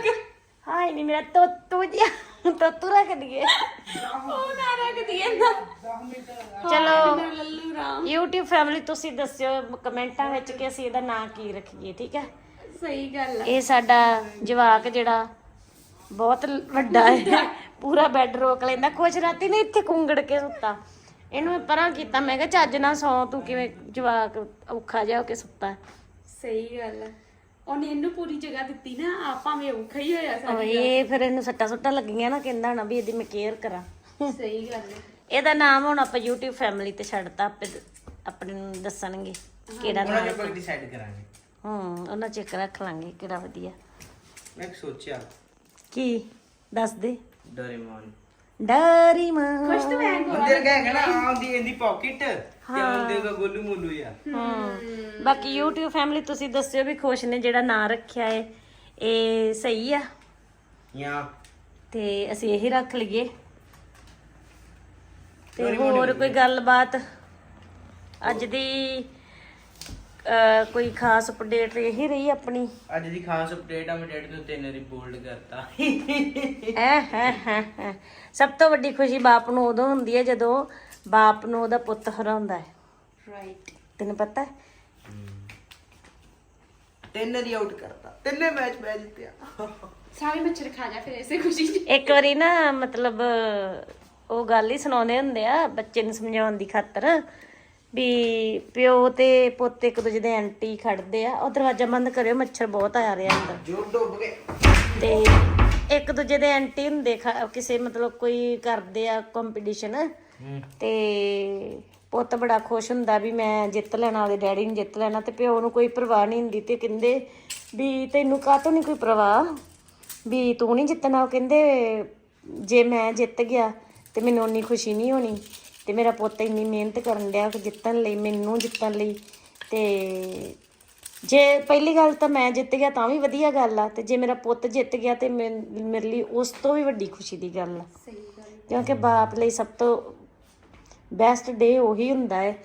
ਹਾਏ ਨਹੀਂ ਮੇਰਾ ਤੋਤੂ ਜਿਹਾ ਤੋਤੂ ਰੱਖ ਦਈਏ।
ਉਹ ਨਾ ਰੱਖ ਦਈਏ ਨਾ।
ਚਲੋ।
ਮੇਰਾ ਲੱਲੂ ਰਾਮ।
YouTube ਫੈਮਿਲੀ ਤੁਸੀਂ ਦੱਸਿਓ ਕਮੈਂਟਾਂ ਵਿੱਚ ਕਿ ਅਸੀਂ ਇਹਦਾ ਨਾਂ ਕੀ ਰੱਖੀਏ ਠੀਕ ਹੈ?
ਸਹੀ ਗੱਲ ਆ।
ਇਹ ਸਾਡਾ ਜਵਾਕ ਜਿਹੜਾ ਬਹੁਤ ਵੱਡਾ ਹੈ। ਪੂਰਾ ਬੈੱਡ ਰੋਕ ਲੈਂਦਾ। ਕੁਛ ਰਾਤੀ ਨੇ ਇੱਥੇ ਕੁੰਗੜ ਕੇ ਸੁੱਤਾ। ਇਹਨੂੰ ਮੈਂ ਪਰਾਂ ਕੀਤਾ। ਮੈਂ ਕਿਹਾ ਚੱਜ ਨਾਲ ਸੌ ਤੂੰ ਕਿਵੇਂ ਜਵਾਕ ਔਖਾ ਜਿਹਾ ਹੋ ਕੇ ਸੁੱਤਾ?
ਸਹੀ ਗੱਲ ਆ। ਉਹਨੇ ਇਹਨੂੰ ਪੂਰੀ ਜਗ੍ਹਾ ਦਿੱਤੀ ਨਾ। ਆਪਾਂ ਵੀ ਔਖਾ ਹੀ ਹੋਇਆ
ਉਹ ਇਹ ਫਿਰ ਇਹਨੂੰ ਸੱਟਾ ਸੁੱਟਾਂ ਲੱਗੀਆਂ ਨਾ ਕਹਿੰਦਾ ਨਾ ਵੀ ਇਹਦੀ ਮੈਂ ਕੇਅਰ ਕਰਾਂ।
ਸਹੀ ਗੱਲ ਆ।
ਇਹਦਾ ਨਾਮ ਹੁਣ ਆਪਾਂ YouTube ਫੈਮਿਲੀ ਤੇ ਛੱਡਤਾ। ਆਪੇ ਆਪਣੇ ਨੂੰ ਦੱਸਣਗੇ ਕਿਹੜਾ
ਉਹਨਾਂ
ਨਾਮ
ਨੇ ਡਿਸਾਈਡ ਕਰਾਂਗੇ।
ਹੂੰ ਉਹਨਾਂ ਚ ਇੱਕ ਰੱਖ ਲਾਂਗੇ ਕਿਹੜਾ ਵਧੀਆ।
ਮੈਂ ਇੱਕ ਸੋਚਿਆ।
ਕੀ? ਦੱਸ ਦੇ।
ਡੋਰੇਮੋਨ।
ਡਾਰੀ ਮਾਂ
ਕੁਛ ਤਾਂ ਮੈਂ
ਗਿਆ ਹੈਗਾ ਨਾ ਆਉਂਦੀ ਇਹਦੀ ਪਾਕਟ ਤੇ ਆਉਂਦੇ ਉਹਦਾ ਗੋਲੂ ਮੋਲੂ ਆ।
ਹਮ ਬਾਕੀ YouTube ਫੈਮਿਲੀ ਤੁਸੀਂ ਦੱਸਿਓ ਵੀ ਖੁਸ਼ ਨੇ ਜਿਹੜਾ ਨਾਂ ਰੱਖਿਆ ਏ। ਇਹ ਸਹੀ ਆ?
ਜਾਂ
ਤੇ ਅਸੀਂ ਇਹੀ ਰੱਖ ਲਈਏ। ਤੇ ਹੋਰ ਕੋਈ ਗੱਲਬਾਤ? ਅੱਜ ਦੀ ਅਹ, ਕੋਈ ਖਾਸ ਅਪਡੇਟ ਇਹੀ ਰਹੀ ਆਪਣੀ?
ਅੱਜ ਦੀ ਖਾਸ ਅਪਡੇਟ ਆ ਮੈਂ ਡੈਡੀ ਨੂੰ ਤਿੰਨ ਵਾਰੀ ਬੋਲਡ ਕਰਤਾ।
ਐ ਹੈ ਹੈ ਹੈ। ਸਭ ਤੋਂ ਵੱਡੀ ਖੁਸ਼ੀ ਬਾਪ ਨੂੰ ਉਦੋਂ ਹੁੰਦੀ ਹੈ ਜਦੋਂ ਬਾਪ ਨੂੰ ਉਹਦਾ ਪੁੱਤ ਹਰਾਉਂਦਾ ਹੈ।
ਰਾਈਟ
ਤੈਨੂੰ ਪਤਾ ਹੈ?
ਤਿੰਨ ਵਾਰੀ ਆਊਟ ਕਰਤਾ। ਤਿੰਨੇ ਮੈਚ ਮੈਂ ਜਿੱਤਿਆ।
ਸਾਰੇ ਮੱਛਰ ਖਾ ਜਾ ਫਿਰ ਐਸੇ ਖੁਸ਼ੀ ਚ।
ਇੱਕ ਵਾਰੀ ਨਾ ਮਤਲਬ ਉਹ ਗੱਲ ਹੀ ਸੁਣਾਉਂਦੇ ਹੁੰਦੇ ਆ ਬੱਚੇ ਨੂੰ ਸਮਝਾਉਣ ਦੀ ਖਾਤਰ। ਵੀ ਪਿਓ ਤੇ ਪੁੱਤ ਇੱਕ ਦੂਜੇ ਦੇ ਐਂਟੀ ਖੜਦੇ ਆ ਉਹ ਦਰਵਾਜ਼ਾ ਬੰਦ ਕਰਿਓ ਮੱਛਰ ਬਹੁਤ ਆ ਰਿਹਾ ਅੰਦਰ।
ਜੋਰ ਡੁੱਬ ਗਏ
ਤੇ ਇੱਕ ਦੂਜੇ ਦੇ ਐਂਟੀ ਹੁੰਦੇ ਖ- ਕਿਸੇ ਮਤਲਬ ਕੋਈ ਕਰਦੇ ਆ ਕੰਪੀਟੀਸ਼ਨ ਤੇ ਪੁੱਤ ਬੜਾ ਖੁਸ਼ ਹੁੰਦਾ ਵੀ ਮੈਂ ਜਿੱਤ ਲੈਣਾ ਉਹਦੇ ਡੈਡੀ ਨੇ ਜਿੱਤ ਲੈਣਾ ਤੇ ਪਿਓ ਨੂੰ ਕੋਈ ਪਰਵਾਹ ਨਹੀਂ ਹੁੰਦੀ ਤੇ ਕਹਿੰਦੇ ਵੀ ਤੈਨੂੰ ਕਾਹਤੋਂ ਨਹੀਂ ਕੋਈ ਪਰਵਾਹ? ਵੀ ਤੂੰ ਨਹੀਂ ਜਿੱਤਣਾ ਉਹ ਕਹਿੰਦੇ ਜੇ ਮੈਂ ਜਿੱਤ ਗਿਆ ਤੇ ਮੈਨੂੰ ਉਨੀ ਖੁਸ਼ੀ ਨਹੀਂ ਹੋਣੀ। ਤੇ ਮੇਰਾ ਪੁੱਤ ਇੰਨੀ ਮਿਹਨਤ ਕਰਨ ਡਿਆ ਕਿ ਜਿੱਤਣ ਲਈ ਮੈਨੂੰ ਜਿੱਤਣ ਲਈ ਤੇ ਜੇ ਪਹਿਲੀ ਗੱਲ ਤਾਂ ਮੈਂ ਜਿੱਤ ਗਿਆ ਤਾਂ ਵੀ ਵਧੀਆ ਗੱਲ ਆ ਤੇ ਜੇ ਮੇਰਾ ਪੁੱਤ ਜਿੱਤ ਗਿਆ ਤੇ ਮੇਰੇ ਲਈ ਉਸ ਤੋਂ ਵੀ ਵੱਡੀ ਖੁਸ਼ੀ ਦੀ ਗੱਲ ਆ।
ਸਹੀ ਗੱਲ
ਕਿਉਂਕਿ ਬਾਪ ਲਈ ਸਭ ਤੋਂ ਬੈਸਟ ਡੇ ਉਹੀ ਹੁੰਦਾ ਹੈ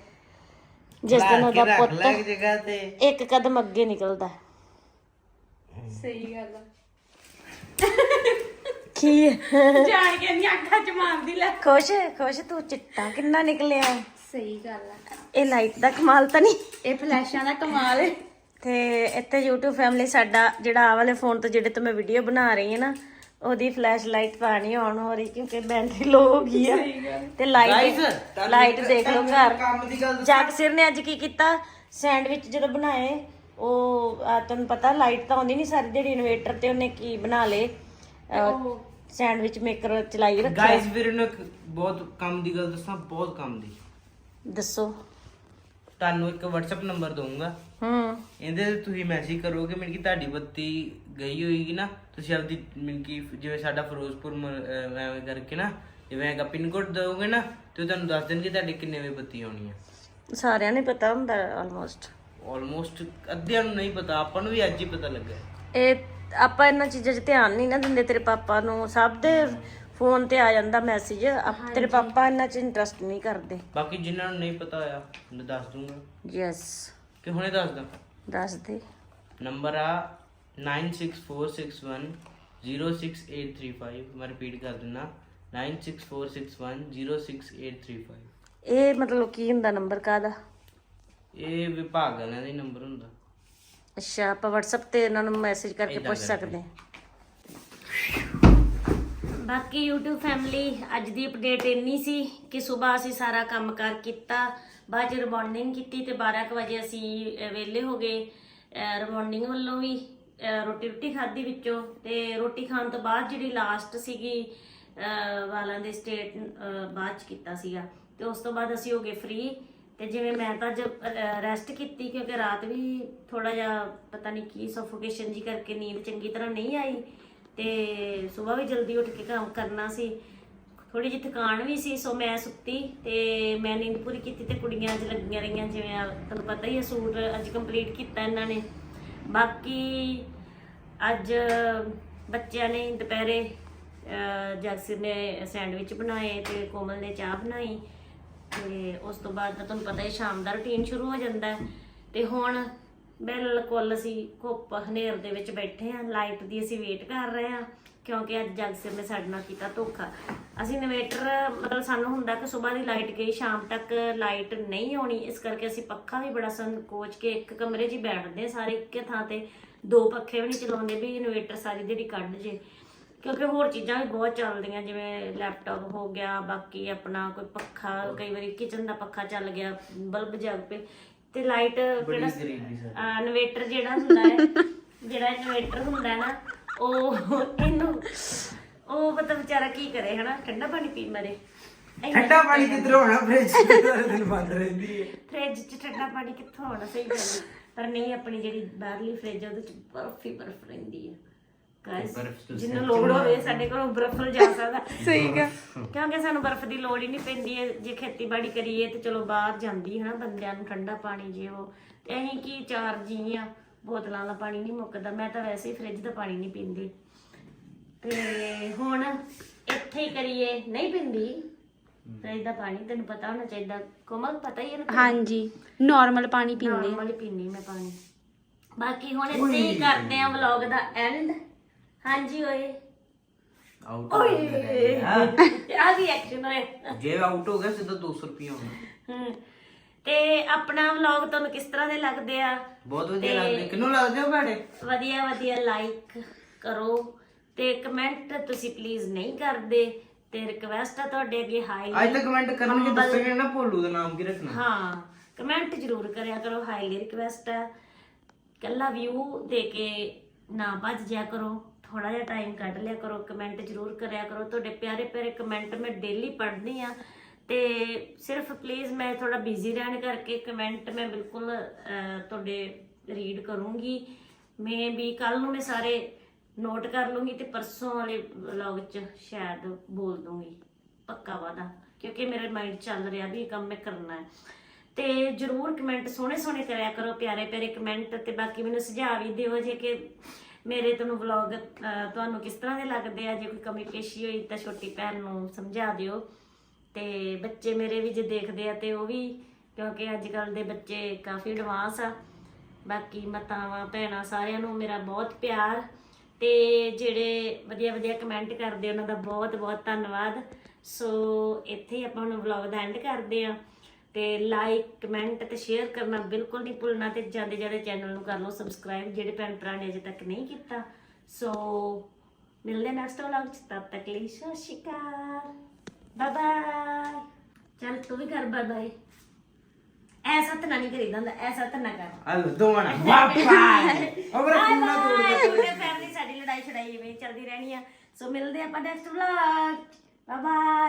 ਜਿਸ ਦਿਨ ਉਹਦਾ ਪੁੱਤ
ਇੱਕ ਜਗ੍ਹਾ ਤੇ।
ਇੱਕ ਕਦਮ ਅੱਗੇ ਨਿਕਲਦਾ।
ਸਹੀ ਗੱਲ ਆ।
ਕੀ ਹੈ?
ਜਾਣ ਕੇ ਨਹੀਂ ਅੱਖਾਂ ਚ ਮਾਰਦੀ ਲੈ।
ਖੁਸ਼ ਖੁਸ਼ ਤੂੰ ਚਿੱਟਾ ਕਿੰਨਾ ਨਿਕਲਿਆ
ਸਹੀ ਗੱਲ ਆ।
ਇਹ ਲਾਈਟ ਦਾ ਕਮਾਲ ਤਾਂ ਨਹੀਂ।
ਇਹ ਫਲੈਸ਼ਾਂ ਦਾ ਕਮਾਲ ਹੈ
ਤੇ ਇੱਥੇ YouTube ਫੈਮਿਲੀ ਸਾਡਾ ਜਿਹੜਾ ਆ ਵਾਲੇ ਫੋਨ ਤੋਂ ਜਿਹੜੇ ਤੋਂ ਮੈਂ ਵੀਡੀਓ ਬਣਾ ਰਹੀ ਹਾਂ ਨਾ ਉਹਦੀ ਫਲੈਸ਼ ਲਾਈਟ ਨਹੀਂ ਆਨ ਹੋ ਰਹੀ ਕਿਉਂਕਿ ਬੈਟਰੀ ਲੋ ਹੋ ਗਈ ਆ। ਤੇ ਲਾਈਟ ਲਾਈਟ ਦੇਖ ਲਓ ਘਰ।
ਦੱਸਾਂ।
ਜਗਸਿਰ ਨੇ ਅੱਜ ਕੀ ਕੀਤਾ? ਸੈਂਡਵਿਚ ਜਦੋਂ ਬਣਾਏ ਉਹ ਆ, ਤੁਹਾਨੂੰ ਪਤਾ ਲਾਈਟ ਤਾਂ ਆਉਂਦੀ ਨਹੀਂ ਸਾਰੀ ਜਿਹੜੀ ਇਨਵੇਟਰ ਤੇ ਉਹਨੇ ਕੀ ਬਣਾ ਲੇ ਸੈਂਡਵਿਚ ਮੇਕਰ ਚਲਾਈ ਰੱਖਿਆ।
ਗਾਇਸ ਵੀਰ ਨੂੰ ਇੱਕ ਬਹੁਤ ਕੰਮ ਦੀ ਗੱਲ ਦੱਸਾਂ ਬਹੁਤ ਕੰਮ ਦੀ।
ਦੱਸੋ।
ਤੁਹਾਨੂੰ ਇੱਕ WhatsApp ਨੰਬਰ ਦਊਂਗਾ।
ਹੂੰ।
ਇਹਦੇ ਤੇ ਤੁਸੀਂ ਮੈਸੇਜ ਕਰੋਗੇ ਮੈਨੂੰ ਕਿ ਤੁਹਾਡੀ ਬੱਤੀ ਗਈ ਹੋਏਗੀ ਨਾ ਤੁਸੀਂ ਆਪਦੀ ਮੈਨੂੰ ਕਿ ਜਿਵੇਂ ਸਾਡਾ ਫਿਰੋਜ਼ਪੁਰ ਮ- ਅਹ ਐਵੇਂ ਕਰਕੇ ਨਾ ਜਿਵੇਂ ਹੈਗਾ ਪਿੰਨ ਕੋਡ ਦਿਓਗੇ ਨਾ ਤੇ ਉਹ ਤੁਹਾਨੂੰ ਦੱਸ ਦੇਣਗੇ ਤੁਹਾਡੀ ਕਿੰਨੇ ਵਜੇ ਬੱਤੀ ਆਉਣੀ ਹੈ
ਸਾਰਿਆਂ ਨੂੰ ਪਤਾ ਹੁੰਦਾ ਆਲਮੋਸਟ
ਆਲਮੋਸਟ ਅੱਧਿਆਂ ਨੂੰ ਨਹੀਂ ਪਤਾ ਆਪਾਂ ਨੂੰ ਵੀ ਅੱਜ ਹੀ ਪਤਾ ਲੱਗਾ
ਇਹ ਆਪਾਂ ਇਹਨਾਂ ਚੀਜ਼ਾਂ 'ਚ ਧਿਆਨ ਨਹੀਂ ਨਾ ਦਿੰਦੇ ਤੇਰੇ ਪਾਪਾ ਨੂੰ। ਸਭ ਦੇ ਫੋਨ ਤੇ ਆ ਜਾਂਦਾ ਮੈਸੇਜ ਤੇਰੇ ਪਾਪਾ ਇਹਨਾਂ 'ਚ ਇੰਟਰਸਟ ਨਹੀਂ ਕਰਦੇ।
ਬਾਕੀ ਜਿਨ੍ਹਾਂ ਨੂੰ ਨਹੀਂ ਪਤਾ ਹੋਇਆ ਮੈਂ ਦੱਸ ਦੂੰਗਾ।
ਯੈਸ
ਕਿ ਹੁਣੇ ਦੱਸ ਦਾਂ।
ਦੱਸ ਦੇ।
ਨੰਬਰ ਆ 9646106835 ਮੈਂ ਰਿਪੀਟ ਕਰ ਦਿੰਦਾ। 9646106835
ਇਹ ਮਤਲਬ ਕੀ ਹੁੰਦਾ ਨੰਬਰ ਕਾਦਾ
ਇਹ ਵਿਭਾਗ ਵਾਲਿਆਂ ਦਾ ਹੀ ਨੰਬਰ ਹੁੰਦਾ।
ਅੱਛਾ ਆਪਾਂ WhatsApp ਤੇ ਇਹਨਾਂ ਨੂੰ ਮੈਸੇਜ ਕਰਕੇ ਪੁੱਛ। ਸਕਦੇ ਹਾਂ। ਬਾਕੀ YouTube ਫੈਮਿਲੀ ਅੱਜ ਦੀ ਅਪਡੇਟ ਇੰਨੀ ਸੀ ਕਿ ਸਵੇਰ ਅਸੀਂ ਸਾਰਾ ਕੰਮ ਕਾਰ ਕੀਤਾ। ਬਾਅਦ ਚ ਰਿਬੌਂਡਿੰਗ ਕੀਤੀ ਤੇ 12 ਕੁ ਵਜੇ ਅਸੀਂ ਅਹ, ਵਿਹਲੇ ਹੋ ਗਏ। ਰਿਬੌਂਡਿੰਗ ਵੱਲੋਂ ਵੀ ਅਹ, ਰੋਟੀ ਰੋਟੀ ਖਾਧੀ ਵਿੱਚੋਂ। ਤੇ ਰੋਟੀ ਖਾਣ ਤੋਂ ਬਾਅਦ ਜਿਹੜੀ ਲਾਸਟ ਸੀਗੀ ਅਹ, ਵਾਲਾਂ ਦੇ ਸਟੇਟ ਬਾਅਦ ਚ ਕੀਤਾ ਸੀਗਾ। ਤੇ ਉਸ ਤੋਂ ਬਾਅਦ ਅਸੀਂ ਹੋ ਗਏ ਫ੍ਰੀ ਤੇ ਜਿਵੇਂ ਮੈਂ ਤਾਂ ਅੱਜ ਰੈਸਟ ਕੀਤੀ ਕਿਉਂਕਿ ਰਾਤ ਵੀ ਥੋੜਾ ਜਿਹਾ ਪਤਾ ਨਹੀਂ ਕੀ ਸਫੋਕੇਸ਼ਨ ਜੀ ਕਰਕੇ ਨੀਂਦ ਚੰਗੀ ਤਰ੍ਹਾਂ ਨਹੀਂ ਆਈ ਤੇ ਸਵੇਰ ਵੀ ਜਲਦੀ ਉੱਠ ਕੇ ਕੰਮ ਕਰਨਾ ਸੀ। ਥੋੜੀ ਜਿਹੀ ਥਕਾਨ ਵੀ ਸੀ ਸੋ ਮੈਂ ਸੁੱਤੀ ਤੇ ਮੈਂ ਨੀਂਦ ਪੂਰੀ ਕੀਤੀ ਤੇ ਕੁੜੀਆਂ ਅੱਜ ਲੱਗੀਆਂ ਰਹੀਆਂ ਜਿਵੇਂ ਤੁਹਾਨੂੰ ਪਤਾ ਹੀ ਹੈ ਸੂਟ ਅੱਜ ਕੰਪਲੀਟ ਕੀਤਾ ਇਹਨਾਂ ਨੇ। ਬਾਕੀ ਅੱਜ ਬੱਚਿਆਂ ਨੇ ਦੁਪਹਿਰੇ ਅਹ, ਜਗਸੀਰ ਨੇ ਸੈਂਡਵਿਚ ਬਣਾਏ ਤੇ ਕੋਮਲ ਨੇ ਚਾਹ ਬਣਾਈ। ਤੇ ਉਸ ਤੋਂ ਬਾਅਦ ਤਾਂ ਤੁਹਾਨੂੰ ਪਤਾ ਹੀ ਸ਼ਾਮ ਦਾ ਰੁਟੀਨ ਸ਼ੁਰੂ ਹੋ ਜਾਂਦਾ ਹੈ। ਤੇ ਹੁਣ ਬਿਲਕੁਲ ਅਸੀਂ ਘੁੱਪ ਹਨੇਰ ਦੇ ਵਿੱਚ ਬੈਠੇ ਆ ਲਾਈਟ ਦੀ ਅਸੀਂ ਵੇਟ ਕਰ ਰਹੇ ਆ ਕਿਉਂਕਿ ਅੱਜ ਜਗਸਿਰ ਨੇ ਸਾਡੇ ਨਾਲ ਕੀਤਾ ਧੋਖਾ। ਅਸੀਂ ਇਨਵੇਟਰ ਮਤਲਬ ਸਾਨੂੰ ਹੁੰਦਾ ਕਿ ਸਵੇਰ ਦੀ ਲਾਈਟ ਗਈ, ਸ਼ਾਮ ਤੱਕ ਲਾਈਟ ਨਹੀਂ ਆਉਣੀ। ਇਸ ਕਰਕੇ ਅਸੀਂ ਪੱਖਾ ਵੀ ਬੜਾ ਸੰਕੋਚ ਕੇ ਇੱਕ ਕਮਰੇ 'ਚ ਹੀ ਬੈਠਦੇ ਆ ਸਾਰੇ, ਇੱਕੇ ਥਾਂ ਤੇ ਦੋ ਪੱਖੇ ਵੀ ਨਹੀਂ ਚਲਾਉਂਦੇ ਵੀ ਇਨਵੇਟਰ ਸਾਰੀ ਦਿਹਾੜੀ ਕੱਢ ਜੇ। ਕਿਉਂਕਿ ਹੋਰ ਚੀਜ਼ਾਂ ਵੀ ਬਹੁਤ ਚੱਲਦੀਆਂ ਜਿਵੇਂ ਲੈਪਟਾਪ ਹੋ ਗਿਆ ਬਾਕੀ ਆਪਣਾ ਕੋਈ ਪੱਖਾ ਕਈ ਵਾਰੀ ਕਿਚਨ ਦਾ ਪੱਖਾ ਚੱਲ ਗਿਆ ਬਲਬ ਜਗ ਪਏ ਤੇ ਲਾਈਟ
ਸਾਡੀ
ਇਨਵੇਟਰ ਜਿਹੜਾ ਹੁੰਦਾ ਹੈ ਜਿਹੜਾ ਇਨਵੇਟਰ ਹੁੰਦਾ ਨਾ ਉਹ ਇਹਨੂੰ ਉਹ ਪਤਾ ਵਿਚਾਰਾ ਕੀ ਕਰੇ ਹਨਾ? ਠੰਡਾ ਪਾਣੀ ਪੀ ਮਰੇ
ਠੰਡਾ ਪਾਣੀ ਕਿੱਧਰੋਂ ਆਣਾ ਫ੍ਰਿਜ ਦਿਨ ਬੰਦ ਰਹਿੰਦੀ ਹੈ।
ਫ੍ਰਿਜ 'ਚ ਠੰਡਾ ਪਾਣੀ ਕਿੱਥੋਂ ਆਉਣਾ? ਸਹੀ ਗੱਲ। ਪਰ ਨਹੀਂ ਆਪਣੀ ਜਿਹੜੀ ਬਾਹਰਲੀ ਫ੍ਰਿਜ ਉਹਦੇ 'ਚ ਬਰਫ਼ ਹੀ ਬਰਫ਼ ਰਹਿੰਦੀ ਹੈ। ਗਾਇਸ ਜਿੰਨੂੰ ਲੋੜ ਹੋਵੇ ਸਾਡੇ ਕੋਲੋਂ ਬਰਫ਼ ਲਿਜਾ ਸਕਦਾ।
ਸਹੀ ਗੱਲ।
ਕਿਉਂਕਿ ਸਾਨੂੰ ਬਰਫ਼ ਦੀ ਲੋੜ ਹੀ ਨਹੀਂ ਪੈਂਦੀ ਹੈ। ਜੇ ਖੇਤੀਬਾੜੀ ਕਰੀਏ ਤੇ ਚਲੋ ਬਾਹਰ ਜਾਂਦੀ ਹੈ ਨਾ ਬੰਦਿਆਂ ਨੂੰ ਠੰਡਾ ਪਾਣੀ ਜੇ ਉਹ। ਤੇ ਅਸੀਂ ਕੀ ਚਾਰ ਜੀ ਆ ਬੋਤਲਾਂ ਦਾ ਪਾਣੀ ਨਹੀਂ ਮੁੱਕਦਾ। ਮੈਂ ਤਾਂ ਵੈਸੇ ਹੀ ਫ੍ਰਿਜ ਦਾ ਪਾਣੀ ਨਹੀਂ ਪੀਂਦੀ। ਤੇ ਹੁਣ ਇੱਥੇ ਹੀ ਕਰੀਏ। ਨਹੀਂ ਪੀਂਦੀ? ਫ੍ਰਿਜ ਦਾ ਪਾਣੀ ਤੈਨੂੰ ਪਤਾ ਹੋਣਾ ਚਾਹੀਦਾ। ਕੋਮਲ ਪਤਾ ਹੀ ਹੈ ਨਾ
ਹਾਂਜੀ। ਨਾਰਮਲ ਪਾਣੀ ਪੀਂਦੇ।
ਨਾਰਮਲੀ ਪੀਣੀ ਮੈਂ ਪਾਣੀ। ਬਾਕੀ ਹੁਣ ਇੱਥੇ ਹੀ ਕਰਦੇ ਆ ਵਲੌਗ ਦਾ ਐਂਡ ਹਾਂਜੀ ਓਏ।
ਆਊਟ
ਓਏ। ਆ। ਵੀ ਐਕਸ਼ਨ ਹੋਇਆ
ਜੇ ਆਊਟ ਹੋ ਗਿਆ ਸਿੱਧਾ 200 ਰੁਪਏ ਆਉਣਾ
ਹਮ, ਤੇ ਆਪਣਾ ਵਲੌਗ ਤੁਹਾਨੂੰ ਕਿਸ ਤਰ੍ਹਾਂ ਦੇ ਲੱਗਦੇ ਆ?
ਬਹੁਤ ਵਧੀਆ ਲੱਗਦੇ। ਕਿੰਨੂੰ ਲੱਗਦੇ ਹੋ ਭੈਣੇ?
ਵਧੀਆ ਵਧੀਆ ਲਾਈਕ ਕਰੋ ਤੇ ਕਮੈਂਟ ਤੁਸੀਂ ਪਲੀਜ਼ ਨਹੀਂ ਕਰਦੇ ਤੇ ਰਿਕਵੈਸਟ ਆ ਤੁਹਾਡੇ ਅੱਗੇ ਹਾਈ
ਅੱਜ ਤੱਕ ਕਮੈਂਟ ਕਰਨਗੇ ਦੱਸਣਗੇ ਨਾ ਭੋਲੂ ਦਾ ਨਾਮ ਕੀ ਰੱਖਣਾ।
ਹਾਂ ਕਮੈਂਟ ਜ਼ਰੂਰ ਕਰਿਆ ਕਰੋ ਹਾਈਲੀ ਰਿਕਵੈਸਟ ਹੈ ਕੱਲਾ ਵਿਊ ਦੇ ਕੇ ਨਾ ਭੱਜ ਕਰੋ। ਥੋੜਾ ਜਿਹਾ ਟਾਈਮ ਕੱਢ ਲਿਆ ਕਰੋ ਕਮੈਂਟ ਜ਼ਰੂਰ ਕਰਿਆ ਕਰੋ। ਤੁਹਾਡੇ ਪਿਆਰੇ ਪਿਆਰੇ ਕਮੈਂਟ ਮੈਂ ਡੇਲੀ ਪੜ੍ਹਦੀ ਆ ਤੇ ਸਿਰਫ ਪਲੀਜ਼ ਮੈਂ ਥੋੜਾ ਬਿਜ਼ੀ ਰਹਿਣ ਕਰਕੇ ਕਮੈਂਟ ਮੈਂ ਬਿਲਕੁਲ ਤੁਹਾਡੇ ਰੀਡ ਕਰੂੰਗੀ। ਮੈਂ ਵੀ ਕੱਲ ਨੂੰ ਮੈਂ ਸਾਰੇ ਨੋਟ ਕਰ ਲੂੰਗੀ ਤੇ ਪਰਸੋਂ ਵਾਲੇ ਵਲੌਗ 'ਚ ਸ਼ਾਇਦ ਬੋਲ ਦੂੰਗੀ। ਪੱਕਾ ਵਾਦਾ ਕਿਉਂਕਿ ਮੇਰੇ ਮਾਈਂਡ ਚੱਲ ਰਿਹਾ ਵੀ ਇਹ ਕੰਮ ਮੈਂ ਕਰਨਾ ਹੈ। ਤੇ ਜਰੂਰ ਕਮੈਂਟ ਸੋਹਣੇ ਸੋਹਣੇ ਕਰਿਆ ਕਰੋ ਪਿਆਰੇ ਪਿਆਰੇ ਕਮੈਂਟ ਤੇ ਬਾਕੀ ਮੈਨੂੰ ਸੁਝਾਅ ਵੀ ਦਿਓ ਜੇ ਕਿ ਮੇਰੇ ਤੁਹਾਨੂੰ ਵਲੌਗ ਤੁਹਾਨੂੰ ਕਿਸ ਤਰ੍ਹਾਂ ਦੇ ਲੱਗਦੇ ਆ? ਜੇ ਕੋਈ ਕਮੀ ਪੇਸ਼ੀ ਹੋਈ ਤਾਂ ਛੋਟੀ ਭੈਣ ਨੂੰ ਸਮਝਾ ਦਿਓ। ਤੇ ਬੱਚੇ ਮੇਰੇ ਵੀ ਜੇ ਦੇਖਦੇ ਆ ਤੇ ਉਹ ਵੀ, ਕਿਉਂਕਿ ਅੱਜ ਕੱਲ ਦੇ ਬੱਚੇ ਕਾਫੀ ਐਡਵਾਂਸ ਆ। ਬਾਕੀ ਮਾਤਾਵਾਂ, ਭੈਣਾਂ ਸਾਰਿਆਂ ਨੂੰ ਮੇਰਾ ਬਹੁਤ ਪਿਆਰ। ਤੇ ਜਿਹੜੇ ਵਧੀਆ ਵਧੀਆ ਕਮੈਂਟ ਕਰਦੇ ਉਹਨਾਂ ਦਾ ਬਹੁਤ ਬਹੁਤ ਧੰਨਵਾਦ। ਸੋ ਇੱਥੇ ਹੀ ਆਪਾਂ ਹੁਣ ਵਲੌਗ ਦਾ ਐਂਡ ਕਰਦੇ ਆ। ਤੇ ਲਾਈਕ ਕਮੈਂਟ ਤੇ ਸ਼ੇਅਰ ਕਰਨਾ ਬਿਲਕੁਲ ਨਹੀਂ ਭੁੱਲਣਾ ਤੇ ਜਾਂਦੇ ਜਾਂਦੇ ਚੈਨਲ ਨੂੰ ਕਰ ਲਓ ਸਬਸਕ੍ਰਾਈਬ ਜਿਹੜੇ ਭੈਣ ਭਰਾ ਨੇ ਅਜੇ ਤੱਕ ਨਹੀਂ ਕੀਤਾ। ਸੋ ਮਿਲਦੇ ਨੈਕਸਟ ਵਲੌਗ ਚ ਤਦ ਤੱਕ ਲਈ ਸਤਿ ਸ਼੍ਰੀ ਅਕਾਲ। ਬਾਏ ਬਾਏ ਚੱਲ ਤੂੰ ਵੀ ਕਰ ਬਾਏ ਬਾਏ ਐਸਾ ਤਾਂ ਨਹੀਂ ਕਰੀਦਾ ਹੁੰਦਾ ਐਸਾ ਤਾਂ ਨਾ ਕਰ।
ਹਲ ਦੋਵਾਂ ਵਾਪਸ ਅਮਰ ਫੋਨ ਨਾ ਤੋੜ ਦੇ
ਪੂਰੇ ਫੈਮਿਲੀ ਸਾਡੀ ਲੜਾਈ ਛੜਾਈ ਇਵੇਂ ਚੱਲਦੀ ਰਹਿਣੀ ਆ। ਸੋ ਮਿਲਦੇ ਆਪਾਂ ਨੈਕਸਟ ਵਲੌਗ ਬਾਏ ਬਾਏ